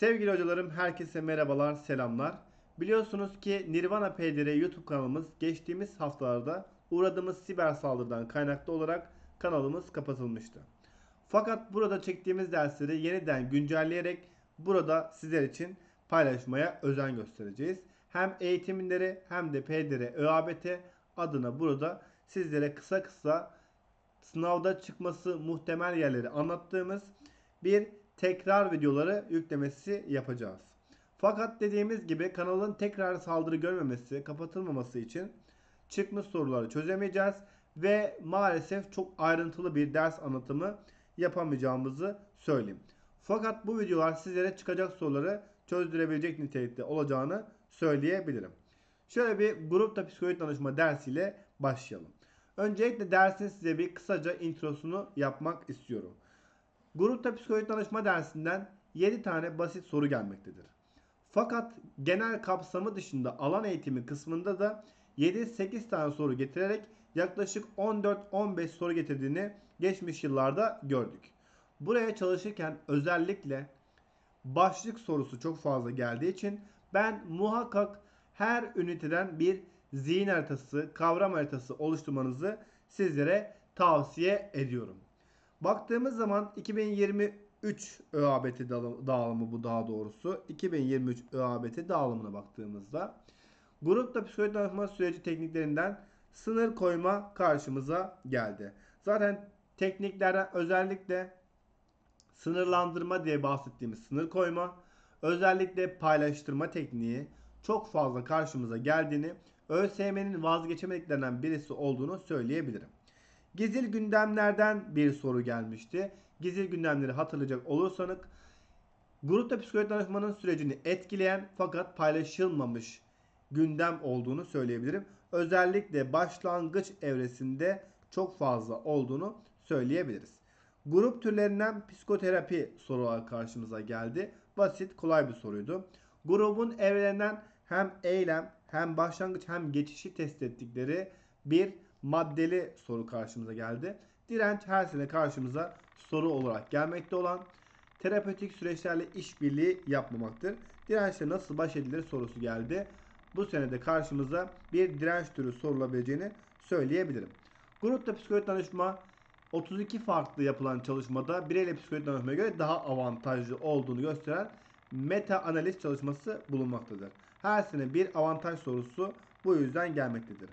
Sevgili hocalarım herkese merhabalar, selamlar. Biliyorsunuz ki Nirvana PDR YouTube kanalımız geçtiğimiz haftalarda uğradığımız siber saldırıdan kaynaklı olarak kanalımız kapatılmıştı. Fakat burada çektiğimiz dersleri yeniden güncelleyerek burada sizler için paylaşmaya özen göstereceğiz. Hem eğitimleri hem de PDR ÖABT adına burada sizlere kısa kısa sınavda çıkması muhtemel yerleri anlattığımız bir tekrar videoları yüklemesi yapacağız. Fakat dediğimiz gibi kanalın tekrar saldırı görmemesi, kapatılmaması için çıkmış soruları çözemeyeceğiz ve maalesef çok ayrıntılı bir ders anlatımı yapamayacağımızı söyleyeyim. Fakat bu videolar sizlere çıkacak soruları çözdürebilecek nitelikte olacağını söyleyebilirim. Şöyle bir grupta psikoloji danışma dersiyle başlayalım. Öncelikle dersin size bir kısaca introsunu yapmak istiyorum. Grupta psikoloji danışma dersinden 7 tane basit soru gelmektedir. Fakat genel kapsamı dışında alan eğitimi kısmında da 7-8 tane soru getirerek yaklaşık 14-15 soru getirdiğini geçmiş yıllarda gördük. Buraya çalışırken özellikle başlık sorusu çok fazla geldiği için ben muhakkak her üniteden bir zihin haritası, kavram haritası oluşturmanızı sizlere tavsiye ediyorum. Baktığımız zaman 2023 ÖABT dağılımı bu daha doğrusu. 2023 ÖABT dağılımına baktığımızda grupta psikoloji danışma süreci tekniklerinden sınır koyma karşımıza geldi. Zaten tekniklerden özellikle sınırlandırma diye bahsettiğimiz sınır koyma, özellikle paylaştırma tekniği çok fazla karşımıza geldiğini, ÖSYM'nin vazgeçemediklerinden birisi olduğunu söyleyebilirim. Gizil gündemlerden bir soru gelmişti. Gizil gündemleri hatırlayacak olursanız grupta psikoloji danışmanın sürecini etkileyen fakat paylaşılmamış gündem olduğunu söyleyebilirim. Özellikle başlangıç evresinde çok fazla olduğunu söyleyebiliriz. Grup türlerinden psikoterapi soruları karşımıza geldi. Basit, kolay bir soruydu. Grubun evrelerinden hem eylem, hem başlangıç hem geçişi test ettikleri bir maddeli soru karşımıza geldi. Direnç her sene karşımıza soru olarak gelmekte olan terapötik süreçlerle işbirliği yapmamaktır. Dirençle nasıl baş edilir sorusu geldi. Bu senede karşımıza bir direnç türü sorulabileceğini söyleyebilirim. Grupta psikoloji danışma 32 farklı yapılan çalışmada bireyle psikoloji danışmaya göre daha avantajlı olduğunu gösteren meta analiz çalışması bulunmaktadır. Her sene bir avantaj sorusu bu yüzden gelmektedir.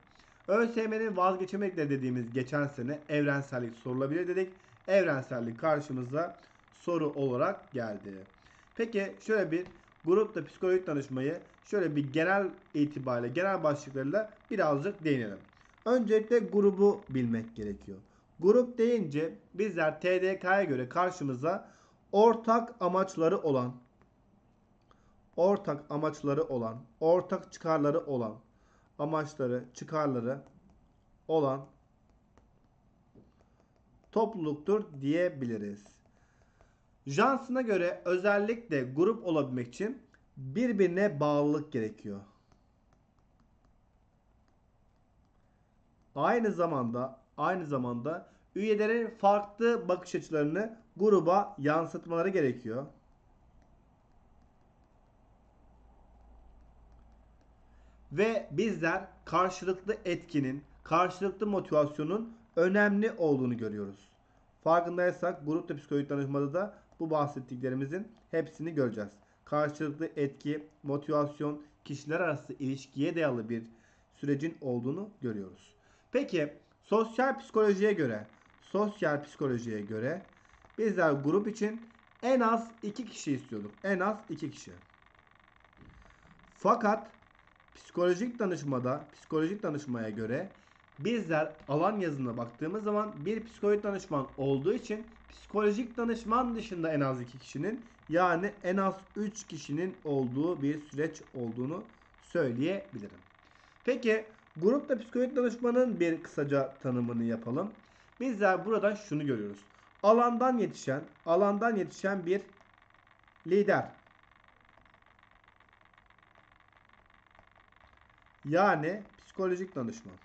ÖSYM'nin vazgeçemekle dediğimiz geçen sene evrensellik sorulabilir dedik. Evrensellik karşımıza soru olarak geldi. Peki şöyle bir grupta psikolojik danışmayı şöyle bir genel itibariyle genel başlıklarıyla birazcık değinelim. Öncelikle grubu bilmek gerekiyor. Grup deyince bizler TDK'ya göre karşımıza ortak amaçları olan ortak amaçları olan, ortak çıkarları olan, amaçları, çıkarları olan topluluktur diyebiliriz. Jansına göre özellikle grup olabilmek için birbirine bağlılık gerekiyor. Aynı zamanda aynı zamanda üyelerin farklı bakış açılarını gruba yansıtmaları gerekiyor. Ve bizler karşılıklı etkinin, karşılıklı motivasyonun önemli olduğunu görüyoruz. Farkındaysak grupta psikolojik danışmada da bu bahsettiklerimizin hepsini göreceğiz. Karşılıklı etki, motivasyon, kişiler arası ilişkiye dayalı bir sürecin olduğunu görüyoruz. Peki sosyal psikolojiye göre, sosyal psikolojiye göre bizler grup için en az iki kişi istiyorduk. En az iki kişi. Fakat Psikolojik danışmada, psikolojik danışmaya göre bizler alan yazına baktığımız zaman bir psikolojik danışman olduğu için psikolojik danışman dışında en az 2 kişinin yani en az 3 kişinin olduğu bir süreç olduğunu söyleyebilirim. Peki grupta psikolojik danışmanın bir kısaca tanımını yapalım. Bizler burada şunu görüyoruz. Alandan yetişen, alandan yetişen bir lider yani psikolojik danışman.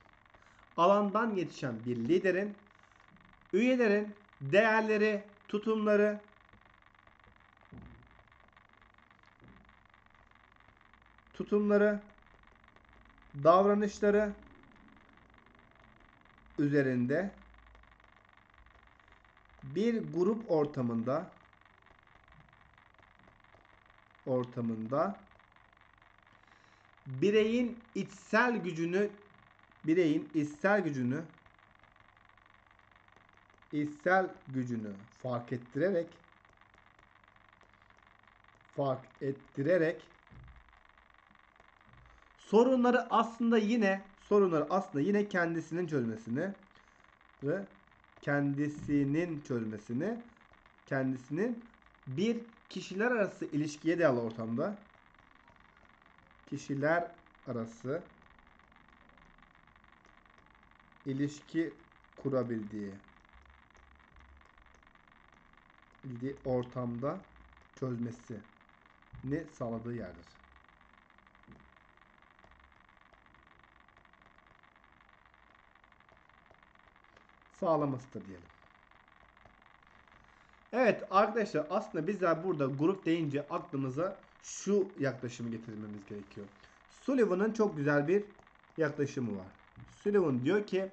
Alandan yetişen bir liderin üyelerin değerleri, tutumları tutumları, davranışları üzerinde bir grup ortamında ortamında bireyin içsel gücünü bireyin içsel gücünü içsel gücünü fark ettirerek fark ettirerek sorunları aslında yine sorunları aslında yine kendisinin çözmesini ve kendisinin çözmesini kendisinin bir kişiler arası ilişkiye dayalı ortamda kişiler arası ilişki kurabildiği bildiği ortamda çözmesini sağladığı yerdir. Sağlamasıdır diyelim. Evet arkadaşlar aslında bizler burada grup deyince aklımıza şu yaklaşımı getirmemiz gerekiyor. Sullivan'ın çok güzel bir yaklaşımı var. Sullivan diyor ki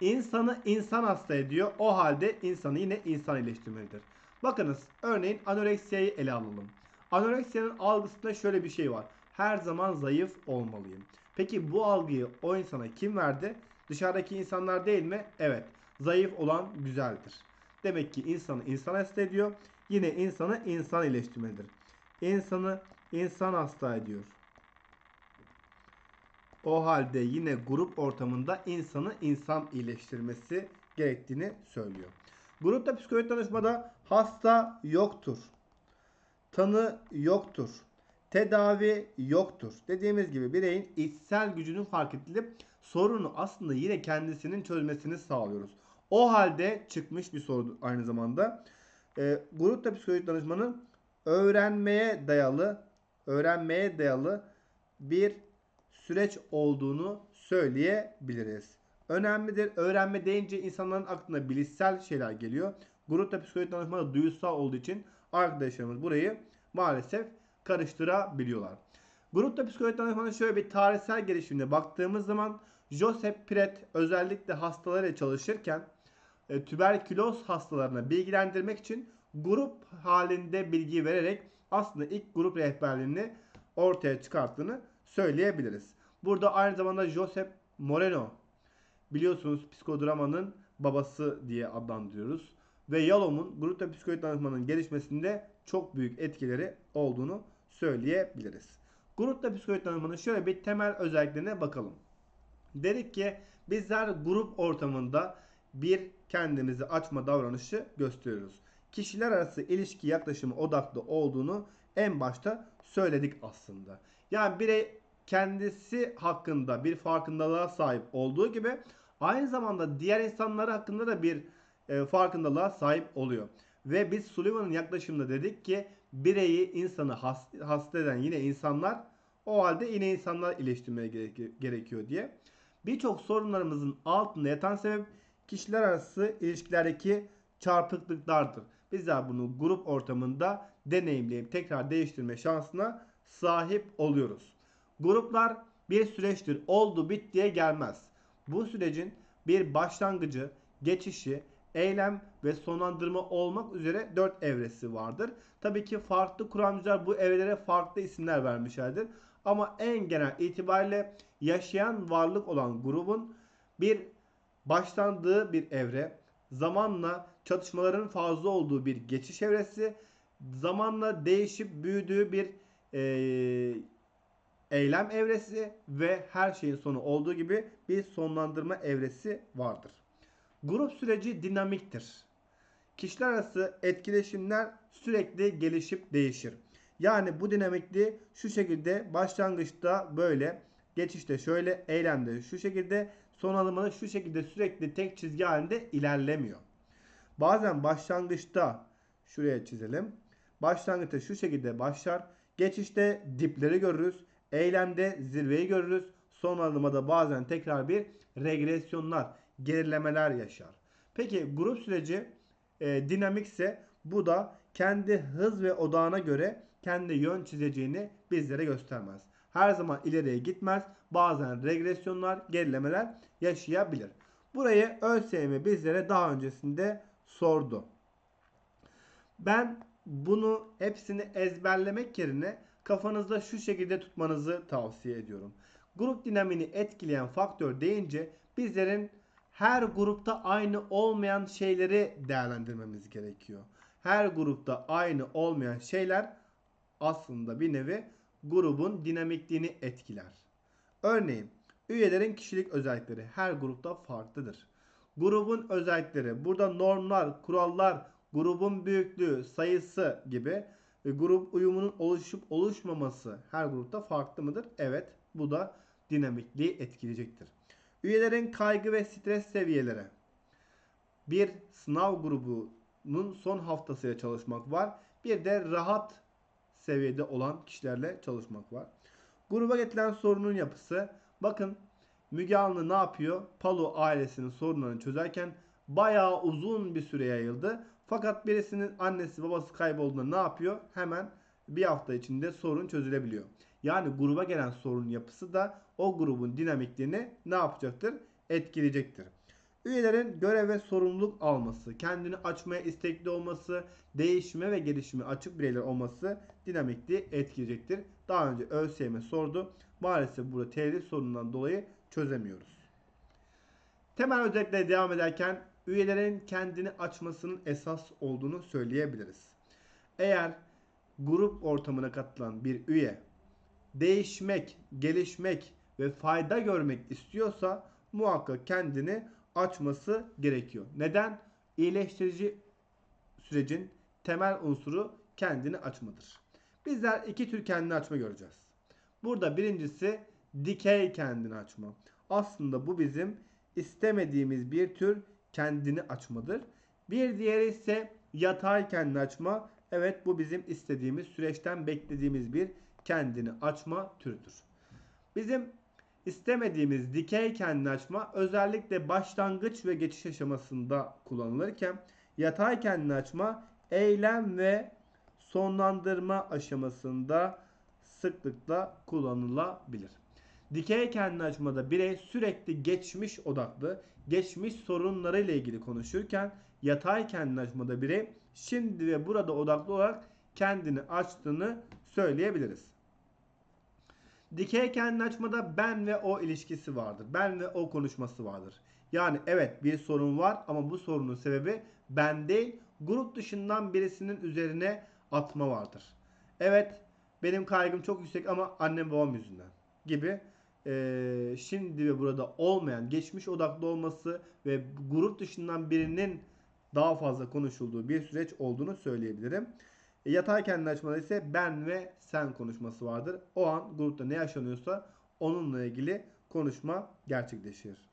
insanı insan hasta ediyor. O halde insanı yine insan iyileştirmelidir. Bakınız örneğin anoreksiyayı ele alalım. Anoreksiyanın algısında şöyle bir şey var. Her zaman zayıf olmalıyım. Peki bu algıyı o insana kim verdi? Dışarıdaki insanlar değil mi? Evet. Zayıf olan güzeldir. Demek ki insanı insan hasta ediyor. Yine insanı insan iyileştirmelidir. İnsanı insan hasta ediyor. O halde yine grup ortamında insanı insan iyileştirmesi gerektiğini söylüyor. Grupta psikolojik danışmada hasta yoktur. Tanı yoktur. Tedavi yoktur. Dediğimiz gibi bireyin içsel gücünün fark edilip sorunu aslında yine kendisinin çözmesini sağlıyoruz. O halde çıkmış bir soru aynı zamanda. E, grupta psikolojik danışmanın öğrenmeye dayalı öğrenmeye dayalı bir süreç olduğunu söyleyebiliriz. Önemlidir. Öğrenme deyince insanların aklına bilişsel şeyler geliyor. Grupta psikolojik danışma da duyusal olduğu için arkadaşlarımız burayı maalesef karıştırabiliyorlar. Grupta psikolojik danışmanın şöyle bir tarihsel gelişimine baktığımız zaman Joseph Piret özellikle hastalarıyla çalışırken e, tüberküloz hastalarına bilgilendirmek için grup halinde bilgi vererek aslında ilk grup rehberliğini ortaya çıkarttığını söyleyebiliriz. Burada aynı zamanda Joseph Moreno biliyorsunuz psikodramanın babası diye adlandırıyoruz. Ve Yalom'un grupta psikolojik danışmanın gelişmesinde çok büyük etkileri olduğunu söyleyebiliriz. Grupta psikolojik danışmanın şöyle bir temel özelliklerine bakalım. Dedik ki bizler grup ortamında bir kendimizi açma davranışı gösteriyoruz. Kişiler arası ilişki yaklaşımı odaklı olduğunu en başta söyledik aslında. Yani birey kendisi hakkında bir farkındalığa sahip olduğu gibi aynı zamanda diğer insanlar hakkında da bir e, farkındalığa sahip oluyor. Ve biz Sullivan'ın yaklaşımında dedik ki bireyi insanı hasta, hasta eden yine insanlar o halde yine insanlar iyileştirmeye gerekiyor diye. Birçok sorunlarımızın altında yatan sebep kişiler arası ilişkilerdeki çarpıklıklardır. Bizler bunu grup ortamında deneyimleyip tekrar değiştirme şansına sahip oluyoruz. Gruplar bir süreçtir. Oldu bittiye gelmez. Bu sürecin bir başlangıcı, geçişi, eylem ve sonlandırma olmak üzere 4 evresi vardır. Tabii ki farklı kuramcılar bu evrelere farklı isimler vermişlerdir. Ama en genel itibariyle yaşayan varlık olan grubun bir başlandığı bir evre, zamanla çatışmaların fazla olduğu bir geçiş evresi, zamanla değişip büyüdüğü bir e, eylem evresi ve her şeyin sonu olduğu gibi bir sonlandırma evresi vardır. Grup süreci dinamiktir. Kişiler arası etkileşimler sürekli gelişip değişir. Yani bu dinamikliği şu şekilde başlangıçta böyle, geçişte şöyle, eylemde şu şekilde, son alımında şu şekilde sürekli tek çizgi halinde ilerlemiyor. Bazen başlangıçta şuraya çizelim. Başlangıçta şu şekilde başlar. Geçişte dipleri görürüz. Eylemde zirveyi görürüz. Son adımda bazen tekrar bir regresyonlar, gerilemeler yaşar. Peki grup süreci e, dinamikse bu da kendi hız ve odağına göre kendi yön çizeceğini bizlere göstermez. Her zaman ileriye gitmez. Bazen regresyonlar, gerilemeler yaşayabilir. Burayı ÖSYM bizlere daha öncesinde sordu. Ben bunu hepsini ezberlemek yerine kafanızda şu şekilde tutmanızı tavsiye ediyorum. Grup dinamini etkileyen faktör deyince bizlerin her grupta aynı olmayan şeyleri değerlendirmemiz gerekiyor. Her grupta aynı olmayan şeyler aslında bir nevi grubun dinamikliğini etkiler. Örneğin üyelerin kişilik özellikleri her grupta farklıdır. Grubun özellikleri burada normlar, kurallar, grubun büyüklüğü, sayısı gibi ve grup uyumunun oluşup oluşmaması her grupta farklı mıdır? Evet. Bu da dinamikliği etkileyecektir. Üyelerin kaygı ve stres seviyeleri. Bir sınav grubunun son haftasıyla çalışmak var. Bir de rahat seviyede olan kişilerle çalışmak var. Gruba getirilen sorunun yapısı. Bakın Müge Anlı ne yapıyor? Palu ailesinin sorunlarını çözerken bayağı uzun bir süre yayıldı. Fakat birisinin annesi babası kaybolduğunda ne yapıyor? Hemen bir hafta içinde sorun çözülebiliyor. Yani gruba gelen sorunun yapısı da o grubun dinamikliğini ne yapacaktır? Etkileyecektir. Üyelerin görev ve sorumluluk alması, kendini açmaya istekli olması, değişime ve gelişime açık bireyler olması dinamikliği etkileyecektir. Daha önce ÖSYM sordu. Maalesef burada telif sorunundan dolayı çözemiyoruz. Temel özelliklere devam ederken üyelerin kendini açmasının esas olduğunu söyleyebiliriz. Eğer grup ortamına katılan bir üye değişmek, gelişmek ve fayda görmek istiyorsa muhakkak kendini açması gerekiyor. Neden? İyileştirici sürecin temel unsuru kendini açmadır. Bizler iki tür kendini açma göreceğiz. Burada birincisi dikey kendini açma. Aslında bu bizim istemediğimiz bir tür kendini açmadır. Bir diğeri ise yatay kendini açma. Evet bu bizim istediğimiz süreçten beklediğimiz bir kendini açma türüdür. Bizim istemediğimiz dikey kendini açma özellikle başlangıç ve geçiş aşamasında kullanılırken yatay kendini açma eylem ve sonlandırma aşamasında sıklıkla kullanılabilir. Dikey kendini açmada birey sürekli geçmiş odaklı, geçmiş sorunlarıyla ilgili konuşurken yatay kendini açmada birey şimdi ve burada odaklı olarak kendini açtığını söyleyebiliriz. Dikey kendini açmada ben ve o ilişkisi vardır. Ben ve o konuşması vardır. Yani evet bir sorun var ama bu sorunun sebebi ben değil grup dışından birisinin üzerine atma vardır. Evet benim kaygım çok yüksek ama annem babam yüzünden gibi e, şimdi ve burada olmayan geçmiş odaklı olması ve grup dışından birinin daha fazla konuşulduğu bir süreç olduğunu söyleyebilirim. E, yatay kendini açmada ise ben ve sen konuşması vardır. O an grupta ne yaşanıyorsa onunla ilgili konuşma gerçekleşir.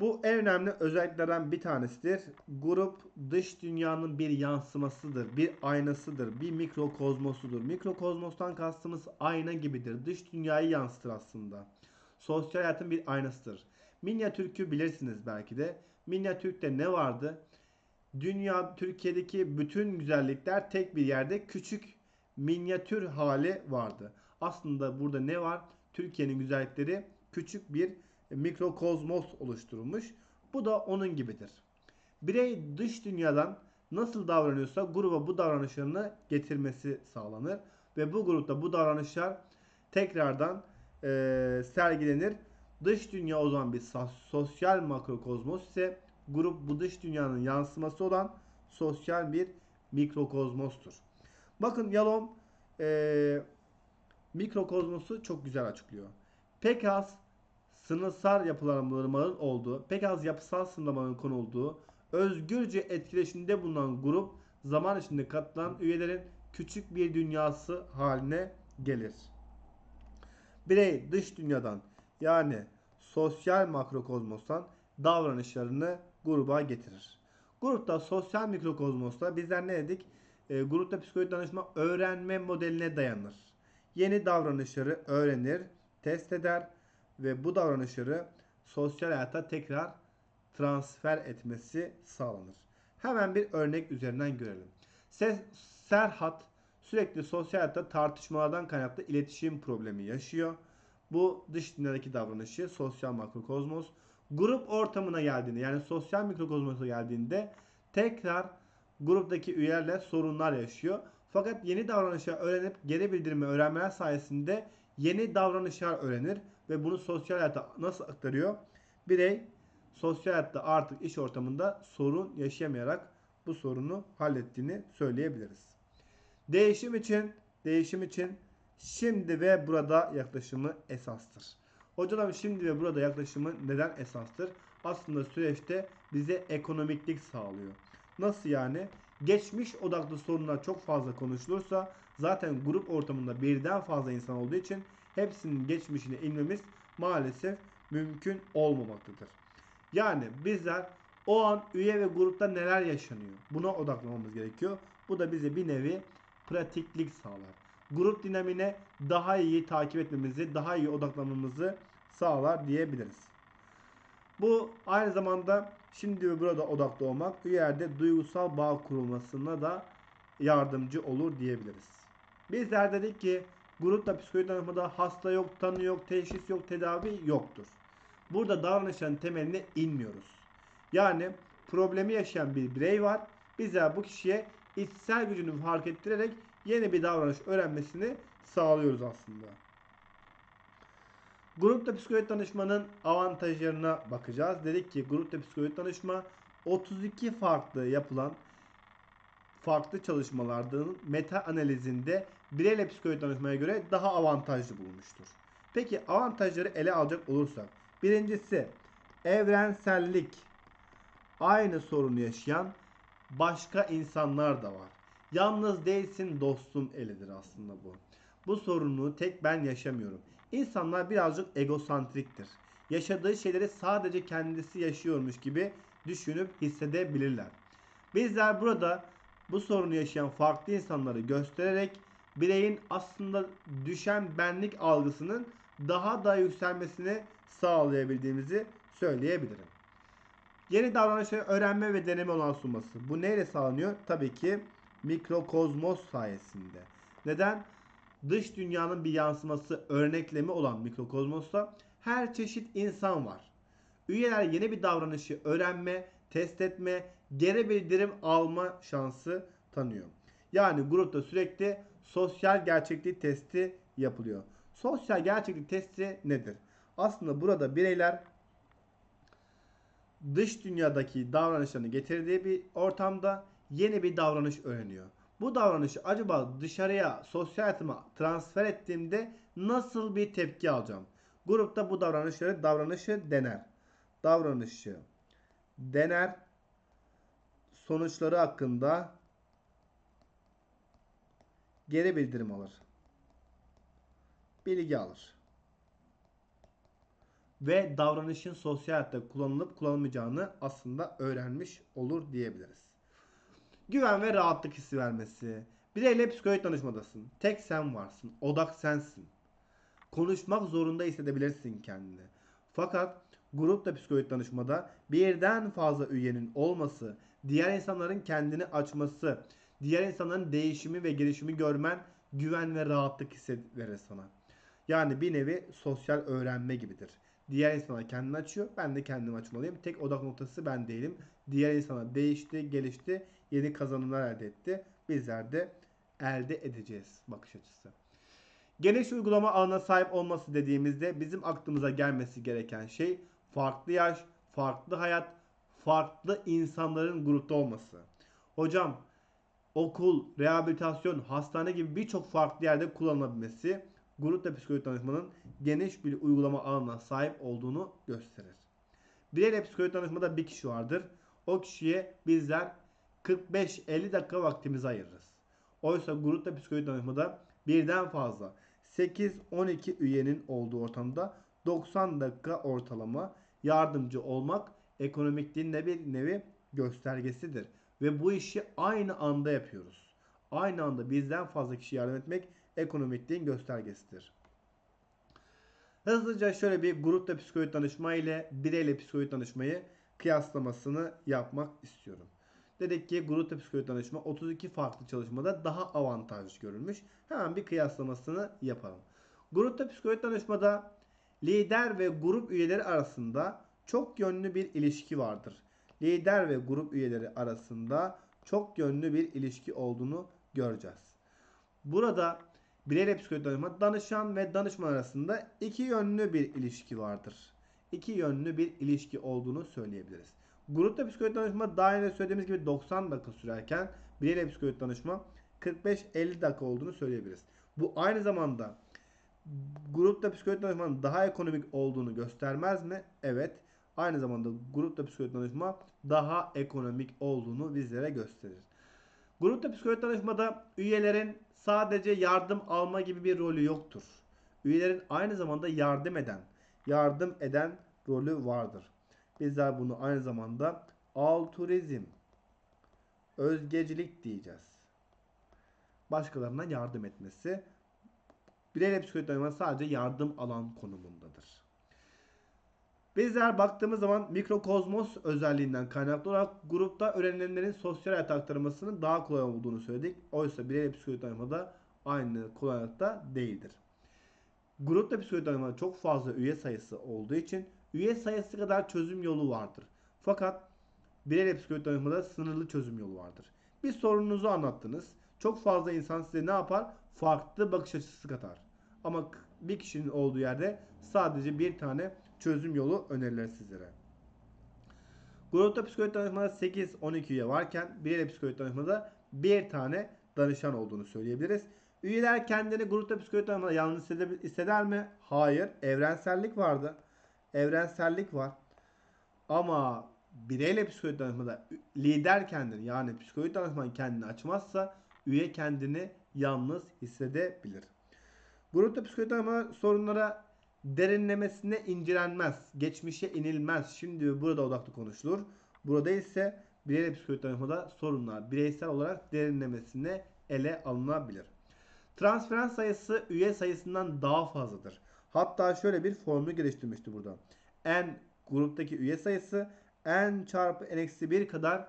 Bu en önemli özelliklerden bir tanesidir. Grup dış dünyanın bir yansımasıdır, bir aynasıdır, bir mikrokozmosudur. Mikrokozmostan kastımız ayna gibidir. Dış dünyayı yansıtır aslında. Sosyal hayatın bir aynasıdır. Minyatürk'ü bilirsiniz belki de. Minyatürk'te ne vardı? Dünya, Türkiye'deki bütün güzellikler tek bir yerde küçük minyatür hali vardı. Aslında burada ne var? Türkiye'nin güzellikleri küçük bir mikrokozmos oluşturulmuş. Bu da onun gibidir. Birey dış dünyadan nasıl davranıyorsa gruba bu davranışlarını getirmesi sağlanır. Ve bu grupta bu davranışlar tekrardan e, sergilenir. Dış dünya o zaman bir sosyal makrokozmos ise grup bu dış dünyanın yansıması olan sosyal bir mikrokozmostur. Bakın Yalom e, mikrokozmosu çok güzel açıklıyor. Pek az sınıfsal yapılanmaların olduğu, pek az yapısal sınırlamaların konulduğu, özgürce etkileşimde bulunan grup zaman içinde katılan üyelerin küçük bir dünyası haline gelir. Birey dış dünyadan yani sosyal makrokozmostan davranışlarını gruba getirir. Grupta sosyal mikrokozmosta bizler ne dedik? E, grupta psikolojik danışma öğrenme modeline dayanır. Yeni davranışları öğrenir, test eder ve bu davranışları sosyal hayata tekrar transfer etmesi sağlanır. Hemen bir örnek üzerinden görelim. Serhat sürekli sosyal hayatta tartışmalardan kaynaklı iletişim problemi yaşıyor. Bu dış dünyadaki davranışı sosyal makrokozmos. Grup ortamına geldiğinde yani sosyal mikrokozmosa geldiğinde tekrar gruptaki üyelerle sorunlar yaşıyor. Fakat yeni davranışlar öğrenip geri bildirimi öğrenmeler sayesinde yeni davranışlar öğrenir ve bunu sosyal hayata nasıl aktarıyor? Birey sosyal hayatta artık iş ortamında sorun yaşayamayarak bu sorunu hallettiğini söyleyebiliriz. Değişim için değişim için şimdi ve burada yaklaşımı esastır. Hocalarım şimdi ve burada yaklaşımı neden esastır? Aslında süreçte bize ekonomiklik sağlıyor. Nasıl yani? Geçmiş odaklı sorunlar çok fazla konuşulursa zaten grup ortamında birden fazla insan olduğu için hepsinin geçmişine inmemiz maalesef mümkün olmamaktadır. Yani bizler o an üye ve grupta neler yaşanıyor buna odaklanmamız gerekiyor. Bu da bize bir nevi pratiklik sağlar. Grup dinamine daha iyi takip etmemizi, daha iyi odaklanmamızı sağlar diyebiliriz. Bu aynı zamanda şimdi ve burada odaklı olmak üyelerde duygusal bağ kurulmasına da yardımcı olur diyebiliriz. Bizler dedik ki grupta psikoloji danışmada hasta yok, tanı yok, teşhis yok, tedavi yoktur. Burada davranışların temeline inmiyoruz. Yani problemi yaşayan bir birey var. Bizler bu kişiye içsel gücünü fark ettirerek yeni bir davranış öğrenmesini sağlıyoruz aslında. Grupta psikolojik danışmanın avantajlarına bakacağız. Dedik ki grupta psikolojik danışma 32 farklı yapılan farklı çalışmalardan meta analizinde bireyle psikolojik danışmaya göre daha avantajlı bulunmuştur. Peki avantajları ele alacak olursak. Birincisi evrensellik. Aynı sorunu yaşayan başka insanlar da var. Yalnız değilsin dostum elidir aslında bu. Bu sorunu tek ben yaşamıyorum. İnsanlar birazcık egosantriktir. Yaşadığı şeyleri sadece kendisi yaşıyormuş gibi düşünüp hissedebilirler. Bizler burada bu sorunu yaşayan farklı insanları göstererek bireyin aslında düşen benlik algısının daha da yükselmesini sağlayabildiğimizi söyleyebilirim. Yeni davranışları öğrenme ve deneme olan sunması. Bu neyle sağlanıyor? Tabii ki mikrokozmos sayesinde. Neden? Dış dünyanın bir yansıması, örneklemi olan mikrokozmosta her çeşit insan var. Üyeler yeni bir davranışı öğrenme, test etme, geri bildirim alma şansı tanıyor. Yani grupta sürekli sosyal gerçeklik testi yapılıyor. Sosyal gerçeklik testi nedir? Aslında burada bireyler dış dünyadaki davranışlarını getirdiği bir ortamda yeni bir davranış öğreniyor. Bu davranışı acaba dışarıya sosyal hayatıma transfer ettiğimde nasıl bir tepki alacağım? Grupta bu davranışları davranışı dener. Davranışı dener. Sonuçları hakkında geri bildirim alır. Bilgi alır. Ve davranışın sosyal hayatta kullanılıp kullanılmayacağını aslında öğrenmiş olur diyebiliriz. Güven ve rahatlık hissi vermesi. Bireyle psikolojik danışmadasın. Tek sen varsın. Odak sensin. Konuşmak zorunda hissedebilirsin kendini. Fakat grupta psikolojik danışmada birden fazla üyenin olması, diğer insanların kendini açması, diğer insanların değişimi ve gelişimi görmen güven ve rahatlık hissi verir sana. Yani bir nevi sosyal öğrenme gibidir. Diğer insana kendini açıyor. Ben de kendimi açmalıyım. Tek odak noktası ben değilim. Diğer insana değişti, gelişti, yeni kazanımlar elde etti. Bizler de elde edeceğiz bakış açısı. Geniş uygulama alanına sahip olması dediğimizde bizim aklımıza gelmesi gereken şey farklı yaş, farklı hayat, farklı insanların grupta olması. Hocam okul, rehabilitasyon, hastane gibi birçok farklı yerde kullanılabilmesi grupta psikolojik danışmanın geniş bir uygulama alanına sahip olduğunu gösterir. Bireyle psikolojik danışmada bir kişi vardır. O kişiye bizler 45-50 dakika vaktimizi ayırırız. Oysa grupta psikolojik danışmada birden fazla 8-12 üyenin olduğu ortamda 90 dakika ortalama yardımcı olmak ekonomikliğin de bir nevi göstergesidir. Ve bu işi aynı anda yapıyoruz. Aynı anda bizden fazla kişi yardım etmek ekonomikliğin göstergesidir. Hızlıca şöyle bir grupta psikolojik danışma ile bireyle psikolojik danışmayı kıyaslamasını yapmak istiyorum. Dedik ki grupta psikolojik danışma 32 farklı çalışmada daha avantajlı görülmüş. Hemen bir kıyaslamasını yapalım. Grupta psikolojik danışmada lider ve grup üyeleri arasında çok yönlü bir ilişki vardır. Lider ve grup üyeleri arasında çok yönlü bir ilişki olduğunu göreceğiz. Burada bireyle psikolojik danışma danışan ve danışman arasında iki yönlü bir ilişki vardır. İki yönlü bir ilişki olduğunu söyleyebiliriz. Grupta psikolojik danışma daha önce söylediğimiz gibi 90 dakika sürerken bireyle psikolojik danışma 45-50 dakika olduğunu söyleyebiliriz. Bu aynı zamanda grupta psikolojik danışmanın daha ekonomik olduğunu göstermez mi? Evet. Aynı zamanda grupta psikolojik danışma daha ekonomik olduğunu bizlere gösterir. Grupta psikolojik danışmada üyelerin sadece yardım alma gibi bir rolü yoktur. Üyelerin aynı zamanda yardım eden, yardım eden rolü vardır. Bizler bunu aynı zamanda altruizm, özgecilik diyeceğiz. Başkalarına yardım etmesi. Bireyle psikolojik danışma sadece yardım alan konumundadır. Bizler baktığımız zaman mikrokozmos özelliğinden kaynaklı olarak grupta öğrenilenlerin sosyal hayat aktarılmasının daha kolay olduğunu söyledik. Oysa bireyle psikolojik danışmada aynı kolaylıkta değildir. Grupta psikolojik danışmada çok fazla üye sayısı olduğu için üye sayısı kadar çözüm yolu vardır. Fakat bireyle psikolojik danışmada sınırlı çözüm yolu vardır. Bir sorununuzu anlattınız. Çok fazla insan size ne yapar? Farklı bakış açısı katar. Ama bir kişinin olduğu yerde sadece bir tane çözüm yolu önerilir sizlere. Grupta psikolojik danışmada 8-12 üye varken bireyle psikolojik danışmada bir tane danışan olduğunu söyleyebiliriz. Üyeler kendini grupta psikolojik danışmada yalnız hisseder mi? Hayır. Evrensellik vardı. Evrensellik var. Ama bireyle psikolojik danışmada lider kendini yani psikolojik danışman kendini açmazsa üye kendini yalnız hissedebilir. Grupta psikolojik danışma sorunlara derinlemesine incelenmez. Geçmişe inilmez. Şimdi burada odaklı konuşulur. Burada ise bireysel psikolojik danışmada sorunlar bireysel olarak derinlemesine ele alınabilir. Transferans sayısı üye sayısından daha fazladır. Hatta şöyle bir formül geliştirmişti burada. N gruptaki üye sayısı N çarpı N eksi 1 kadar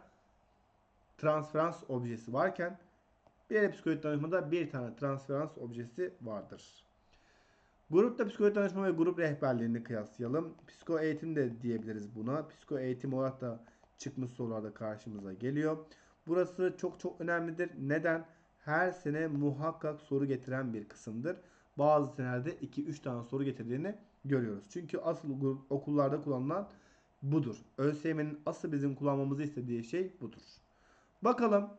transferans objesi varken bir psikolojik danışmada bir tane transferans objesi vardır. Grupta psikolojik danışma ve grup rehberliğini kıyaslayalım. Psiko eğitim de diyebiliriz buna. Psiko eğitim olarak da çıkmış sorularda karşımıza geliyor. Burası çok çok önemlidir. Neden? Her sene muhakkak soru getiren bir kısımdır. Bazı senelerde 2-3 tane soru getirdiğini görüyoruz. Çünkü asıl okullarda kullanılan budur. ÖSYM'nin asıl bizim kullanmamızı istediği şey budur. Bakalım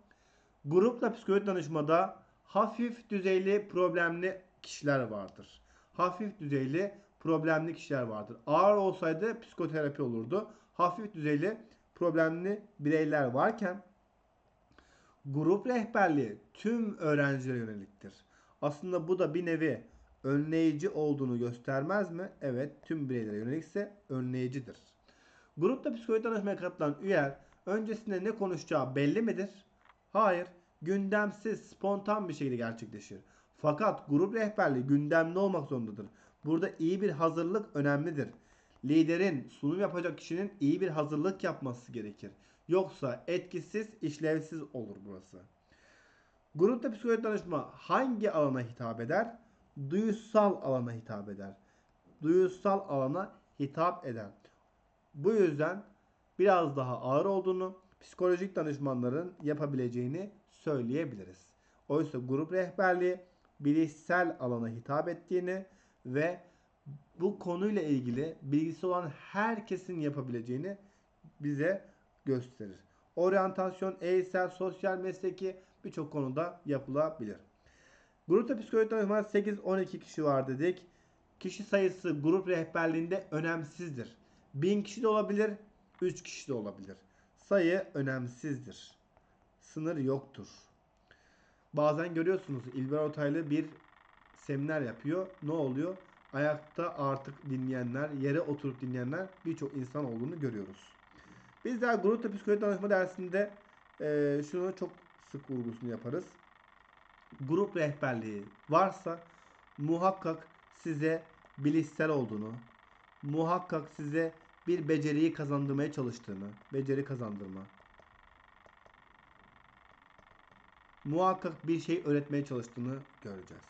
grupla psikolojik danışmada hafif düzeyli problemli kişiler vardır hafif düzeyli problemli kişiler vardır. Ağır olsaydı psikoterapi olurdu. Hafif düzeyli problemli bireyler varken grup rehberliği tüm öğrencilere yöneliktir. Aslında bu da bir nevi önleyici olduğunu göstermez mi? Evet, tüm bireylere yönelikse önleyicidir. Grupta psikolojik danışmaya katılan üyeler öncesinde ne konuşacağı belli midir? Hayır, gündemsiz, spontan bir şekilde gerçekleşir. Fakat grup rehberliği gündemli olmak zorundadır. Burada iyi bir hazırlık önemlidir. Liderin, sunum yapacak kişinin iyi bir hazırlık yapması gerekir. Yoksa etkisiz, işlevsiz olur burası. Grupta psikolojik danışma hangi alana hitap eder? Duyusal alana hitap eder. Duyusal alana hitap eder. Bu yüzden biraz daha ağır olduğunu psikolojik danışmanların yapabileceğini söyleyebiliriz. Oysa grup rehberliği bilişsel alana hitap ettiğini ve bu konuyla ilgili bilgisi olan herkesin yapabileceğini bize gösterir. Oryantasyon, eğitsel, sosyal, mesleki birçok konuda yapılabilir. Grupta psikolojik danışman 8-12 kişi var dedik. Kişi sayısı grup rehberliğinde önemsizdir. 1000 kişi de olabilir, 3 kişi de olabilir. Sayı önemsizdir. Sınır yoktur. Bazen görüyorsunuz İlber Ortaylı bir seminer yapıyor. Ne oluyor? Ayakta artık dinleyenler, yere oturup dinleyenler birçok insan olduğunu görüyoruz. Bizler grupta psikoloji danışma dersinde e, şunu çok sık vurgusunu yaparız. Grup rehberliği varsa muhakkak size bilişsel olduğunu, muhakkak size bir beceriyi kazandırmaya çalıştığını, beceri kazandırma, muhakkak bir şey öğretmeye çalıştığını göreceğiz.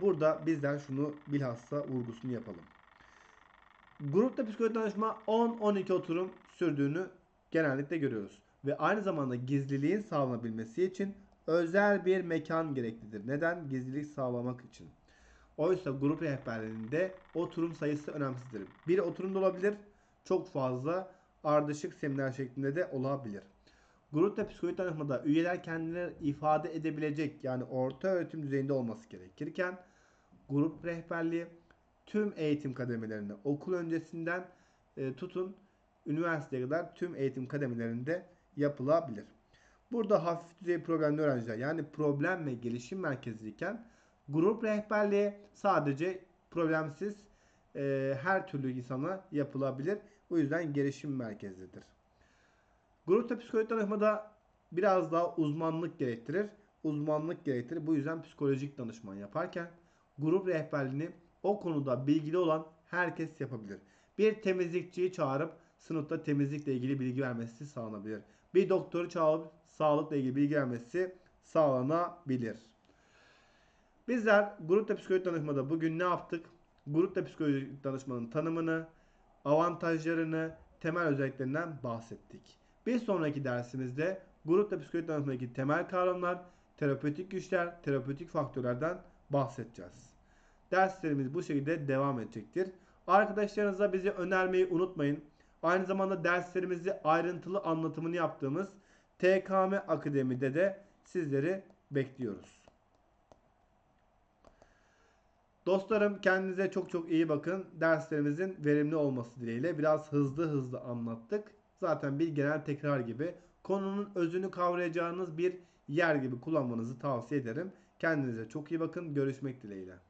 Burada bizler şunu bilhassa vurgusunu yapalım. Grupta psikoloji danışma 10-12 oturum sürdüğünü genellikle görüyoruz. Ve aynı zamanda gizliliğin sağlanabilmesi için özel bir mekan gereklidir. Neden? Gizlilik sağlamak için. Oysa grup rehberliğinde oturum sayısı önemsizdir. Bir oturumda olabilir, çok fazla ardışık seminer şeklinde de olabilir. Grupta psikoloji danışmada üyeler kendilerini ifade edebilecek yani orta öğretim düzeyinde olması gerekirken grup rehberliği tüm eğitim kademelerinde okul öncesinden e, tutun üniversiteye kadar tüm eğitim kademelerinde yapılabilir. Burada hafif düzey problemli öğrenciler yani problem ve gelişim merkezliyken grup rehberliği sadece problemsiz e, her türlü insana yapılabilir. O yüzden gelişim merkezlidir. Grupta psikolojik danışmada biraz daha uzmanlık gerektirir. Uzmanlık gerektirir. Bu yüzden psikolojik danışman yaparken grup rehberliğini o konuda bilgili olan herkes yapabilir. Bir temizlikçiyi çağırıp sınıfta temizlikle ilgili bilgi vermesi sağlanabilir. Bir doktoru çağırıp sağlıkla ilgili bilgi vermesi sağlanabilir. Bizler grupta psikolojik danışmada bugün ne yaptık? Grupta psikolojik danışmanın tanımını, avantajlarını, temel özelliklerinden bahsettik. Bir sonraki dersimizde grupta psikolojik danışmadaki temel kavramlar, terapötik güçler, terapötik faktörlerden bahsedeceğiz. Derslerimiz bu şekilde devam edecektir. Arkadaşlarınıza bizi önermeyi unutmayın. Aynı zamanda derslerimizi ayrıntılı anlatımını yaptığımız TKM Akademi'de de sizleri bekliyoruz. Dostlarım kendinize çok çok iyi bakın. Derslerimizin verimli olması dileğiyle biraz hızlı hızlı anlattık. Zaten bir genel tekrar gibi konunun özünü kavrayacağınız bir yer gibi kullanmanızı tavsiye ederim. Kendinize çok iyi bakın. Görüşmek dileğiyle.